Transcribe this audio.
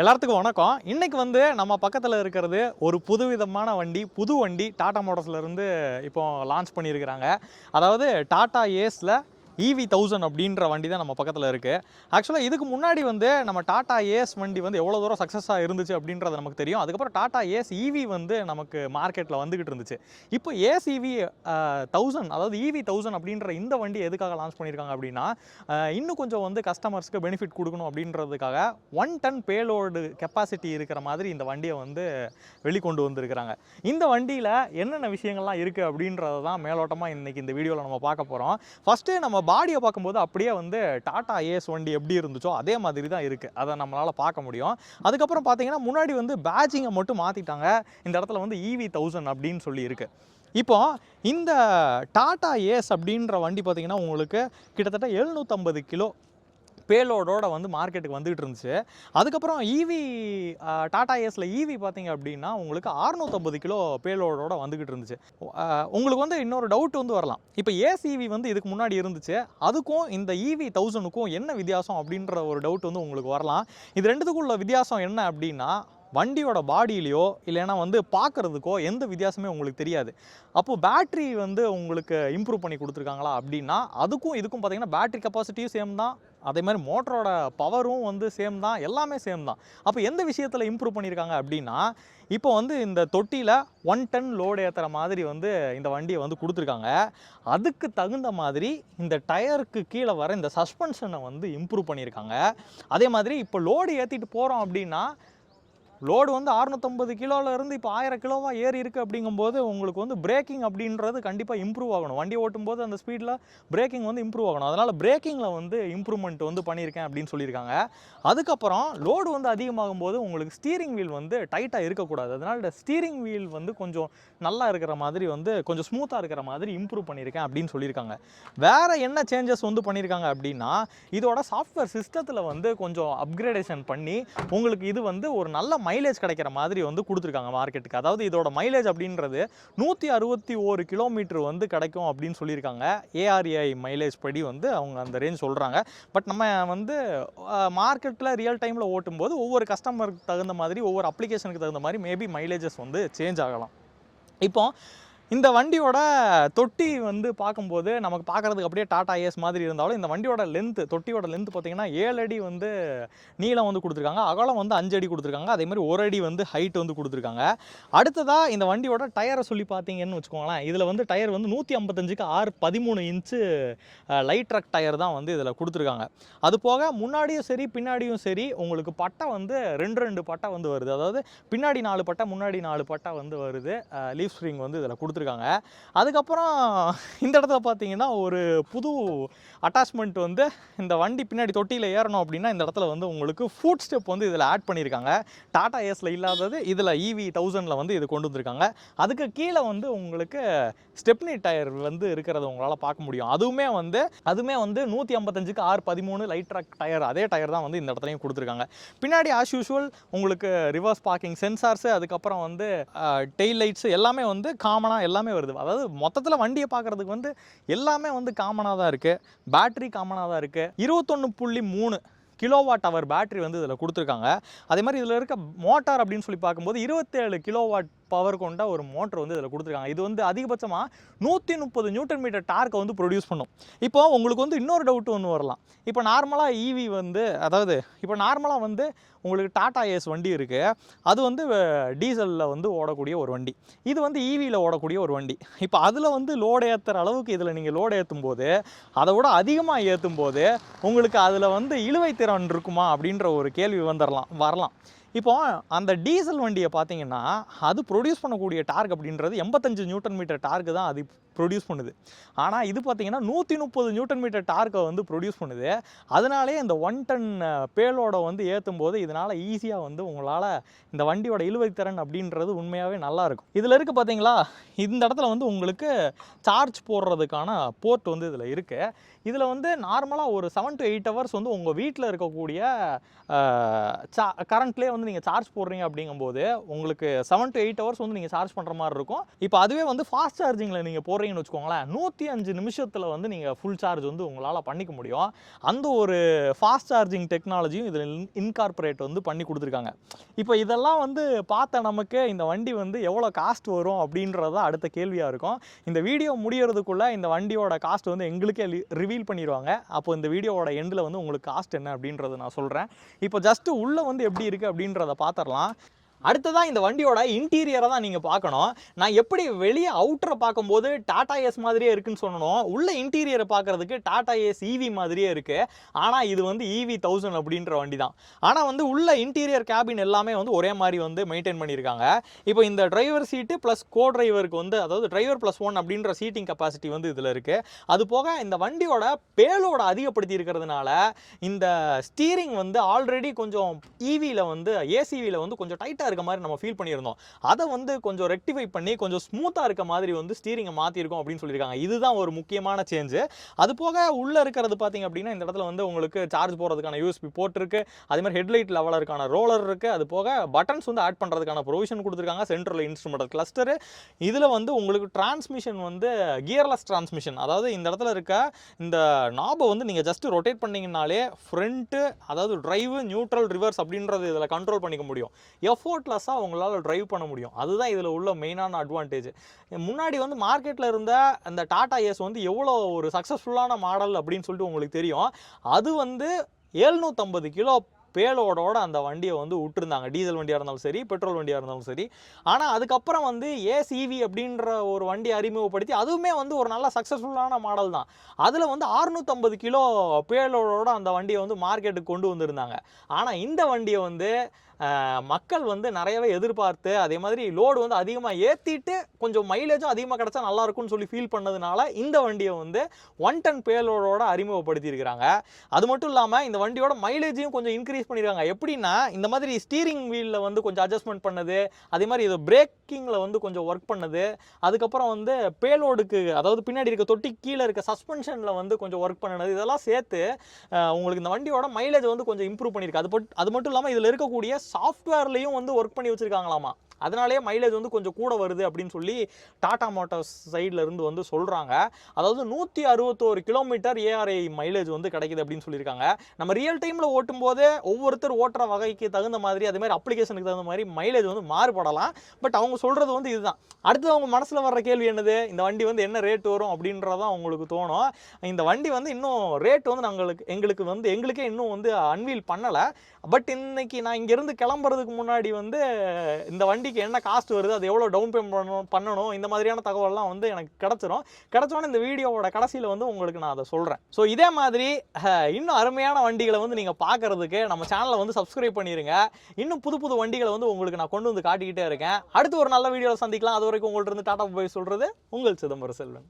எல்லாத்துக்கும் வணக்கம். இன்னைக்கு வந்து நம்ம பக்கத்தில் இருக்கிறது ஒரு புதுவிதமான வண்டி புது வண்டி டாடா மோட்டர்ஸ்லேருந்து இப்போ லான்ச் பண்ணியிருக்கிறாங்க. அதாவது டாடா ஏஸில் இவி தௌசண்ட் அப்படின்ற வண்டி தான் நம்ம பக்கத்தில் இருக்குது ஆக்சுவலாக இதுக்கு முன்னாடி வந்து நம்ம டாடா ஏஎஸ் வண்டி வந்து எவ்வளோ தூரம் சக்ஸஸாக இருந்துச்சு அப்படின்றது நமக்கு தெரியும். அதுக்கப்புறம் டாடா ஏஸ் இவி வந்து நமக்கு மார்க்கெட்டில் வந்துக்கிட்டு இருந்துச்சு. இப்போ ஏஎஸ் இவி தௌசண்ட் அதாவது இவி தௌசண்ட் அப்படின்ற இந்த வண்டி எதுக்காக லான்ச் பண்ணியிருக்காங்க அப்படின்னா இன்னும் கொஞ்சம் வந்து கஸ்டமர்ஸ்க்கு பெனிஃபிட் கொடுக்கணும் அப்படின்றதுக்காக ஒன் டன் பேலோடு கெப்பாசிட்டி இருக்கிற மாதிரி இந்த வண்டியை வந்து வெளிக்கொண்டு வந்திருக்கிறாங்க. இந்த வண்டியில் என்னென்ன விஷயங்கள்லாம் இருக்குது அப்படின்றத தான் மேலோட்டமாக இன்றைக்கி இந்த வீடியோவில் நம்ம பார்க்க போகிறோம் ஃபஸ்ட்டு நம்ம பாடியை பார்க்கும்போது அப்படியே வந்து டாடா ஏஸ் வண்டி எப்படி இருந்துச்சோ அதே மாதிரி தான் இருக்குது அதை நம்மளால் பார்க்க முடியும். அதுக்கப்புறம் பார்த்தீங்கன்னா முன்னாடி வந்து பேட்சிங்கை மட்டும் மாற்றிட்டாங்க இந்த இடத்துல வந்து இவி தௌசண்ட் அப்படின்னு சொல்லி இருக்கு. இப்போ இந்த டாடா ஏஸ் அப்படின்ற வண்டி பார்த்தீங்கன்னா உங்களுக்கு கிட்டத்தட்ட எழுநூற்றம்பது கிலோ பேலோடோட வந்து மார்க்கெட்டுக்கு வந்துகிட்டு இருந்துச்சு. அதுக்கப்புறம் ஈவி டாடா ஏஸில் ஈவி பார்த்தீங்க அப்படின்னா உங்களுக்கு அறுநூத்தம்பது கிலோ பேலோடோட வந்துகிட்டு இருந்துச்சு. உங்களுக்கு வந்து இன்னொரு டவுட் வந்து வரலாம். இப்போ ஏஸ் ஈவி வந்து இதுக்கு முன்னாடி இருந்துச்சு. அதுக்கும் இந்த ஈவி தௌசண்ட்க்கும் என்ன வித்தியாசம் அப்படின்ற ஒரு டவுட் வந்து உங்களுக்கு வரலாம். இது ரெண்டுத்துக்குள்ள வித்தியாசம் என்ன அப்படின்னா வண்டியோட பாடியிலையோ இல்லைன்னா வந்து பார்க்குறதுக்கோ எந்த வித்தியாசமே உங்களுக்கு தெரியாது. அப்போது பேட்ரி வந்து உங்களுக்கு இம்ப்ரூவ் பண்ணி கொடுத்துருக்காங்களா அப்படின்னா அதுக்கும் இதுக்கும் பார்த்தீங்கன்னா பேட்ரி கெப்பாசிட்டியும் சேம் தான். அதே மாதிரி மோட்டரோட பவரும் வந்து சேம் தான் எல்லாமே சேம் தான். அப்போ எந்த விஷயத்தில் இம்ப்ரூவ் பண்ணியிருக்காங்க அப்படின்னா இப்போ வந்து இந்த தொட்டியில் ஒன் டன் லோடு ஏற்றுற மாதிரி வந்து இந்த வண்டியை வந்து கொடுத்துருக்காங்க. அதுக்கு தகுந்த மாதிரி இந்த டயருக்கு கீழே வர இந்த சஸ்பென்ஷனை வந்து இம்ப்ரூவ் பண்ணியிருக்காங்க அதே மாதிரி இப்போ லோடு ஏற்றிட்டு போகிறோம் அப்படின்னா லோடு வந்து அறுநூத்தம்பது கிலோவிலேருந்து இப்போ ஆயிரம் கிலோவாக ஏறி இருக்குது அப்படிங்கும்போது உங்களுக்கு வந்து பிரேக்கிங் அப்படின்றது கண்டிப்பாக இம்ப்ரூவ் ஆகணும். வண்டி ஓட்டும்போது அந்த ஸ்பீடில் பிரேக்கிங் வந்து இம்ப்ரூவ் ஆகணும். அதனால் பிரேக்கிங்கில் வந்து இம்ப்ரூவ்மெண்ட் வந்து பண்ணியிருக்கேன் அப்படின்னு சொல்லியிருக்காங்க. அதுக்கப்புறம் லோடு வந்து அதிகமாகும் போது உங்களுக்கு ஸ்டீரிங் வீல் வந்து டைட்டாக இருக்கக்கூடாது. அதனால் ஸ்டீரிங் வீல் வந்து கொஞ்சம் நல்லா இருக்கிற மாதிரி வந்து கொஞ்சம் ஸ்மூத்தாக இருக்கிற மாதிரி இம்ப்ரூவ் பண்ணியிருக்கேன் அப்படின்னு சொல்லியிருக்காங்க. வேறு என்ன சேஞ்சஸ் வந்து பண்ணியிருக்காங்க அப்படின்னா இதோட சாஃப்ட்வேர் சிஸ்டத்தில் வந்து கொஞ்சம் அப்கிரேடேஷன் பண்ணி உங்களுக்கு இது வந்து ஒரு நல்ல மைலேஜ் கிடைக்கிற மாதிரி வந்து கொடுத்துருக்காங்க மார்க்கெட்டுக்கு அதாவது இதோட மைலேஜ் அப்படின்றது நூற்றி அறுபத்தி ஒரு கிலோமீட்டர் வந்து கிடைக்கும் அப்படின்னு சொல்லியிருக்காங்க. ஏஆர்ஏஐ மைலேஜ் படி வந்து அவங்க அந்த ரேஞ்ச் சொல்கிறாங்க பட் நம்ம வந்து மார்க்கெட்டில் ரியல் டைமில் ஓட்டும்போது ஒவ்வொரு கஸ்டமருக்கு தகுந்த மாதிரி ஒவ்வொரு அப்ளிகேஷனுக்கு தகுந்த மாதிரி மேபி மைலேஜஸ் வந்து சேஞ்ச் ஆகலாம். இப்போ இந்த வண்டியோட தொட்டி வந்து பார்க்கும்போது நமக்கு பார்க்குறதுக்கு அப்படியே டாடா ஏஸ் மாதிரி இருந்தாலும் இந்த வண்டியோட லென்த்து தொட்டியோட லென்த் பார்த்தீங்கன்னா ஏழு அடி வந்து நீளம் வந்து கொடுத்துருக்காங்க. அகலம் வந்து அஞ்சு அடி கொடுத்துருக்காங்க. அதே மாதிரி ஒரு அடி வந்து ஹைட் வந்து கொடுத்துருக்காங்க. அடுத்ததாக இந்த வண்டியோட டயரை சொல்லி பார்த்தீங்கன்னு வச்சுக்கோங்களேன். இதில் வந்து டயர் வந்து நூற்றி ஐம்பத்தஞ்சுக்கு ஆறு பதிமூணு இன்ச்சு லைட் ட்ரக் டயர் தான் வந்து இதில் கொடுத்துருக்காங்க. அது போக முன்னாடியும் சரி பின்னாடியும் சரி உங்களுக்கு பட்டை வந்து ரெண்டு ரெண்டு பட்டை வந்து வருது. அதாவது பின்னாடி நாலு பட்டை முன்னாடி நாலு பட்டை வந்து வருது. லீஃப் ஸ்ப்ரிங் வந்து இதில் கொடுத்துருக்காங்க. அதுக்கப்புறம் இந்த இடத்துல பார்த்தீங்கன்னா ஒரு புது அட்டாச்மெண்ட் வந்து இந்த வண்டி பின்னாடி தொட்டியில் ஏறணும் அப்படின்னா இந்த இடத்துல வந்து உங்களுக்கு ஃபுட் ஸ்டெப் வந்து இதில் ஆட் பண்ணியிருக்காங்க. டாடா ஏஸில் இல்லாதது இதில் இவி தௌசண்டில் வந்து இது கொண்டு வந்திருக்காங்க. அதுக்கு கீழே வந்து உங்களுக்கு ஸ்டெப்னி டயர் வந்து இருக்கிறத உங்களால் பார்க்க முடியும். அதுவுமே வந்து அதுவுமே வந்து நூற்றி ஐம்பத்தஞ்சுக்கு ஆறு பதிமூணு லைட் ட்ராக் டயர் அதே டயர் தான் வந்து இந்த இடத்துலையும் கொடுத்துருக்காங்க. பின்னாடி ஆஸ் யூஷுவல் உங்களுக்கு ரிவர்ஸ் பார்க்கிங் சென்சார்ஸு அதுக்கப்புறம் வந்து டெய்ல் லைட்ஸ் எல்லாமே வந்து காமனாக எல்லாமே வருது. அதாவது மொத்தத்தில் வண்டியை பார்க்குறதுக்கு வந்து எல்லாமே வந்து காமனாக தான் இருக்குது பேட்ரி காமனாக தான் இருக்குது இருபத்தொன்று புள்ளி மூணு கிலோவாட் அவர் பேட்ரி வந்து இதில் கொடுத்துருக்காங்க. அதே மாதிரி இதில் இருக்க மோட்டார் அப்படின்னு சொல்லி பார்க்கும்போது இருபத்தேழு கிலோவாட் பவர் கொண்ட ஒரு மோட்டர் வந்து இதில் கொடுத்துருக்காங்க. இது வந்து அதிகபட்சமாக நூற்றி முப்பது நியூட்டன் மீட்டர் டார்க்கை வந்து ப்ரொடியூஸ் பண்ணும். இப்போ உங்களுக்கு வந்து இன்னொரு டவுட் ஒன்று வரலாம். இப்போ நார்மலாக ஈவி வந்து அதாவது இப்போ நார்மலாக வந்து உங்களுக்கு டாடா ஏஸ் வண்டி இருக்குது அது வந்து டீசலில் வந்து ஓடக்கூடிய ஒரு வண்டி. இது வந்து ஈவியில் ஓடக்கூடிய ஒரு வண்டி. இப்போ அதில் வந்து லோடு ஏற்றுற அளவுக்கு இதில் நீங்கள் லோடு ஏற்றும் போது அதை விட அதிகமாக ஏற்றும் போது உங்களுக்கு அதில் வந்து இழுவை திறன் இருக்குமா அப்படின்ற ஒரு கேள்வி வந்துடலாம் வரலாம். இப்போ அந்த டீசல் வண்டியை பார்த்தீங்கன்னா அது ப்ரொடியூஸ் பண்ணக்கூடிய டார்க் அப்படின்றது எண்பத்தஞ்சு நியூட்டன் மீட்டர் டார்க்கு தான் அது ப்ரொடியூஸ் பண்ணுது. ஆனால் இது பார்த்தீங்கன்னா நூற்றி முப்பது நியூட்டன் மீட்டர் டார்க்கை வந்து ப்ரொடியூஸ் பண்ணுது. அதனாலே இந்த ஒன் டன் பேலோட வந்து ஏற்றும் போது இதனால் ஈஸியாக வந்து உங்களால் இந்த வண்டியோட இழுவைத்திறன் அப்படின்றது உண்மையாகவே நல்லாயிருக்கும் இதில் இருக்குது பார்த்தீங்களா இந்த இடத்துல வந்து உங்களுக்கு சார்ஜ் போடுறதுக்கான போர்ட் வந்து இதில் இருக்குது இதில் வந்து நார்மலாக ஒரு செவன் டு எயிட் ஹவர்ஸ் வந்து உங்கள் வீட்டில் இருக்கக்கூடிய சா கரண்ட்லேயே வந்து நீங்கள் சார்ஜ் போடுறீங்க அப்படிங்கும்போது உங்களுக்கு செவன் டு எயிட் ஹவர்ஸ் வந்து நீங்கள் சார்ஜ் பண்ணுற மாதிரி இருக்கும். இப்போ அதுவே வந்து ஃபாஸ்ட் சார்ஜிங்கில் நீங்கள் போடுறீங்க போகிறீங்கன்னு வச்சுக்கோங்களேன் நூற்றி அஞ்சு நிமிஷத்தில் வந்து நீங்கள் ஃபுல் சார்ஜ் வந்து உங்களால் பண்ணிக்க முடியும். அந்த ஒரு ஃபாஸ்ட் சார்ஜிங் டெக்னாலஜியும் இதில் இன்கார்பரேட் வந்து பண்ணி கொடுத்துருக்காங்க. இப்போ இதெல்லாம் வந்து பார்த்த நமக்கு இந்த வண்டி வந்து எவ்வளோ காஸ்ட் வரும் அப்படின்றத அடுத்த கேள்வியாக இருக்கும். இந்த வீடியோ முடியறதுக்குள்ளே இந்த வண்டியோட காஸ்ட் வந்து எங்களுக்கே ரிவீல் பண்ணிடுவாங்க. அப்போ இந்த வீடியோவோட எண்டில் வந்து உங்களுக்கு காஸ்ட் என்ன அப்படின்றத நான் சொல்கிறேன் இப்போ ஜஸ்ட்டு உள்ளே வந்து எப்படி இருக்குது அப்படின்றத பார்த்துடலாம். அடுத்ததான் இந்த வண்டியோட இன்டீரியரை தான் நீங்கள் பார்க்கணும். நான் எப்படி வெளியே அவுட்டரை பார்க்கும்போது டாடா ஏஸ் மாதிரியே இருக்குன்னு சொன்னோம் உள்ள இன்டீரியரை பார்க்கறதுக்கு டாடா ஏஸ் ஈவி மாதிரியே இருக்குது ஆனால் இது வந்து ஈவி தௌசண்ட் அப்படின்ற வண்டி தான் ஆனால் வந்து உள்ள இன்டீரியர் கேபின் எல்லாமே வந்து ஒரே மாதிரி வந்து மெயின்டைன் பண்ணியிருக்காங்க. இப்போ இந்த டிரைவர் சீட்டு ப்ளஸ் கோ டிரைவருக்கு வந்து அதாவது டிரைவர் ப்ளஸ் ஒன் அப்படின்ற சீட்டிங் கெப்பாசிட்டி வந்து இதில் இருக்குது அது போக இந்த வண்டியோட பேலோட அதிகப்படுத்தி இருக்கிறதுனால இந்த ஸ்டீரிங் வந்து ஆல்ரெடி கொஞ்சம் e ஈவியில் வந்து ஏசிவியில் வந்து கொஞ்சம் டைட்டாக இருக்க மாதிரி நம்ம ஃபீல் பண்ணியிருந்தோம். அதை வந்து கொஞ்சம் ரெக்டிஃபை பண்ணி கொஞ்சம் ஸ்மூத்தாக இருக்க மாதிரி வந்து ஸ்டீரிங்கை மாற்றிருக்கோம் அப்படின்னு சொல்லியிருக்காங்க. இதுதான் ஒரு முக்கியமான சேஞ்சு அது போக உள்ளே இருக்கிறது பார்த்தீங்க அப்படின்னா இந்த இடத்துல வந்து உங்களுக்கு சார்ஜ் போகிறதுக்கான யூஎஸ்பி போர்ட் இருக்குது அதே மாதிரி ஹெட்லைட் லெவலருக்கான ரோலர் இருக்குது அது போக பட்டன்ஸ் வந்து ஆட் பண்ணுறதுக்கான ப்ரொவிஷன் கொடுத்துருக்காங்க. சென்ட்ரல் இன்ஸ்ட்ருமெண்டல் கிளஸ்டரு இதில் வந்து உங்களுக்கு டிரான்ஸ்மிஷன் வந்து கியர்லெஸ் டிரான்ஸ்மிஷன் அதாவது இந்த இடத்துல இருக்க இந்த நாபை வந்து நீங்கள் ஜஸ்ட் ரொட்டேட் பண்ணிங்கனாலே ஃப்ரண்ட்டு அதாவது டிரைவு நியூட்ரல் ரிவர்ஸ் அப்படின்றது இதில் கண்ட்ரோல் பண்ணிக்க முடியும். எஃபர்ட்லெஸ்ஸாக உங்களால் ட்ரைவ் பண்ண முடியும். அதுதான் இதில் உள்ள மெயினான அட்வான்டேஜ் முன்னாடி வந்து மார்க்கெட்டில் இருந்த அந்த டாடா ஏஸ் வந்து எவ்வளோ ஒரு சக்ஸஸ்ஃபுல்லான மாடல் அப்படின்னு சொல்லிட்டு உங்களுக்கு தெரியும். அது வந்து ஏழ்நூற்றம்பது கிலோ பேலோடோட அந்த வண்டியை வந்து விட்டுருந்தாங்க. டீசல் வண்டியாக இருந்தாலும் சரி பெட்ரோல் வண்டியாக இருந்தாலும் சரி. ஆனால் அதுக்கப்புறம் வந்து ஏசிவி அப்படின்ற ஒரு வண்டி அறிமுகப்படுத்தி அதுவுமே வந்து ஒரு நல்ல சக்ஸஸ்ஃபுல்லான மாடல் தான். அதில் வந்து 650 கிலோ பேலோடோட அந்த வண்டியை வந்து மார்க்கெட்டுக்கு கொண்டு வந்திருந்தாங்க. ஆனால் இந்த வண்டியை வந்து மக்கள் வந்து நிறையவே எதிர்பார்த்து அதே மாதிரி லோடு வந்து அதிகமாக ஏற்றிட்டு கொஞ்சம் மைலேஜும் அதிகமாக கிடச்சா நல்லாயிருக்கும்னு சொல்லி ஃபீல் பண்ணதுனால இந்த வண்டியை வந்து ஒன் டன் பேலோடோட அறிமுகப்படுத்தியிருக்கிறாங்க. அது மட்டும் இல்லாமல் இந்த வண்டியோட மைலேஜையும் கொஞ்சம் இன்க்ரீஸ் பண்ணியிருக்காங்க. எப்படின்னா இந்த மாதிரி ஸ்டீரிங் வீலில் வந்து கொஞ்சம் அட்ஜஸ்ட்மெண்ட் பண்ணது அதே மாதிரி இது பிரேக்கிங்கில் வந்து கொஞ்சம் ஒர்க் பண்ணது அதுக்கப்புறம் வந்து பேலோடுக்கு அதாவது பின்னாடி இருக்க தொட்டி கீழே இருக்க சஸ்பென்ஷனில் வந்து கொஞ்சம் ஒர்க் பண்ணது இதெல்லாம் சேர்த்து உங்களுக்கு இந்த வண்டியோட மைலேஜ் வந்து கொஞ்சம் இம்ப்ரூவ் பண்ணியிருக்கு. அது பட் அது மட்டும் இல்லாமல் இதில் இருக்கக்கூடிய சாஃப்ட்வேர்லேயும் வந்து ஒர்க் பண்ணி வச்சுருக்காங்களாமா? அதனாலேயே மைலேஜ் வந்து கொஞ்சம் கூட வருது அப்படின்னு சொல்லி டாடா மோட்டார்ஸ் சைடில் இருந்து வந்து சொல்கிறாங்க அதாவது நூற்றி அறுபத்தோரு கிலோமீட்டர் ஏஆர்ஐ மைலேஜ் வந்து கிடைக்குது அப்படின்னு சொல்லியிருக்காங்க. நம்ம ரியல் டைமில் ஓட்டும் போதே ஒவ்வொருத்தர் ஓட்டுற வகைக்கு தகுந்த மாதிரி அதே மாதிரி அப்ளிகேஷனுக்கு தகுந்த மாதிரி மைலேஜ் வந்து மாறுபடலாம். பட் அவங்க சொல்கிறது வந்து இதுதான். அடுத்து அவங்க மனசில் வர்ற கேள்வி என்னது? இந்த வண்டி வந்து என்ன ரேட் வரும் அப்படின்றதான் அவங்களுக்கு தோணும். இந்த வண்டி வந்து இன்னும் ரேட் வந்து நாங்களுக்கு எங்களுக்கு வந்து எங்களுக்கே இன்னும் வந்து அன்வீல் பண்ணலை. பட் இன்னைக்கு நான் இங்கேருந்து கிளம்புறதுக்கு முன்னாடி வந்து இந்த வண்டி வண்டிக்கு என்ன காஸ்ட் வருது அது எவ்வளோ டவுன் பேமெண்ட் பண்ணணும் பண்ணணும் இந்த மாதிரியான தகவல்லாம் வந்து எனக்கு கிடச்சிரும். கிடச்சோன்னே இந்த வீடியோவோட கடைசியில் வந்து உங்களுக்கு நான் அதை சொல்கிறேன் ஸோ இதே மாதிரி இன்னும் அருமையான வண்டிகளை வந்து நீங்கள் பார்க்குறதுக்கு நம்ம சேனலை வந்து சப்ஸ்கிரைப் பண்ணிடுங்க இன்னும் புது புது வண்டிகளை வந்து உங்களுக்கு நான் கொண்டு வந்து காட்டிக்கிட்டே இருக்கேன். அடுத்து ஒரு நல்ல வீடியோவில் சந்திக்கலாம். அது வரைக்கும் உங்கள்ட்ட இருந்து டாட்டா போய் சொல்கிறது உங்கள் சிதம்பரம் செல்வன்.